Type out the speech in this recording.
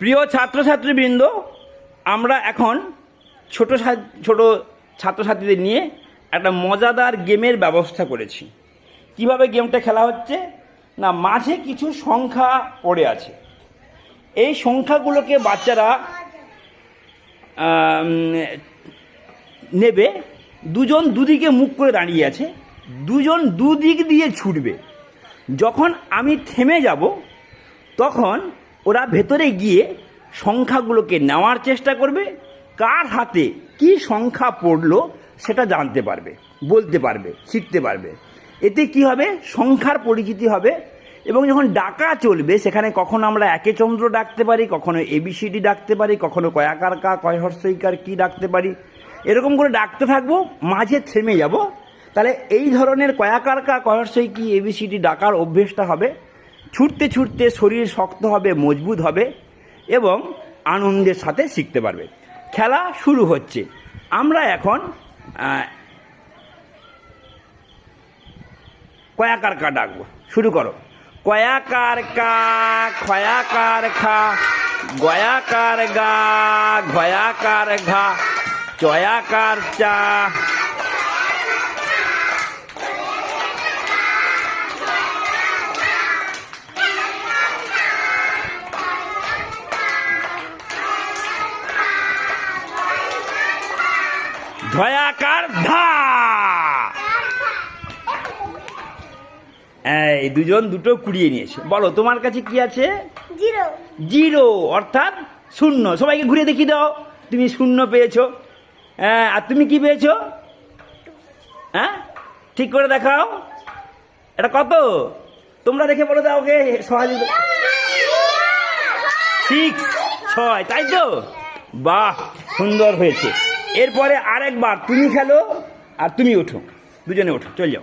প্রিয় ছাত্রছাত্রীবৃন্দ, আমরা এখন ছোট ছোট ছাত্রছাত্রীদের নিয়ে একটা মজাদার গেমের ব্যবস্থা করেছি। কীভাবে গেমটা খেলা হচ্ছে? না, মাঝে কিছু সংখ্যা পড়ে আছে। এই সংখ্যাগুলোকে বাচ্চারা নেবে। দুজন দুদিকে মুখ করে দাঁড়িয়ে আছে। দুজন দুদিক দিয়ে ছুটবে। যখন আমি থেমে যাব, তখন ওরা ভেতরে গিয়ে সংখ্যাগুলোকে নেওয়ার চেষ্টা করবে, কার হাতে কি সংখ্যা পড়ল সেটা জানতে পারবে, বলতে পারবে, শিখতে পারবে। এতে কি হবে? সংখ্যার পরিচিতি হবে এবং যখন ডাকা চলবে, সেখানে কখনো আমরা একে চন্দ্র ডাকতে পারি, কখনো এবিসিডি ডাকতে পারি, কখনো কয়াকার কা, কয় হর্ষইকার কি ডাকতে পারি, এরকম করে ডাকতে থাকব, মাঝে থেমে যাব। তাহলে এই ধরনের কয়াকার কা কয়হর্ষই কি এবিসিডি ডাকার অভ্যেসটা হবে। ছুটতে ছুটতে শরীর শক্ত হবে, মজবুত হবে এবং আনন্দের সাথে শিখতে পারবে। খেলা শুরু হচ্ছে। আমরা এখন কয়াকার কা ডাকবো। শুরু করো। কয়াকার কা খয়াকার খা গয়াকার গা ঘয়াকার ঘা চয়াকার চা ধয়াকার ধা। এই দুজন দুটো কুড়িয়ে নিয়েছে। বলো তোমার কাছে কি আছে? জিরো। জিরো অর্থাৎ শূন্য। সবাইকে ঘুরে দেখি দাও। তুমি শূন্য পেয়েছ। হ্যাঁ আর তুমি কি পেয়েছ? হ্যাঁ? ঠিক করে দেখাও। এটা কত? তোমরা দেখে বলে দাও ওকে সহজে সিক্স ছয় তাই তো? বাহ সুন্দর হয়েছে। এরপরে আরেকবার তুমি খেলো আর তুমি ওঠো। দুজনে ওঠো চল যাও।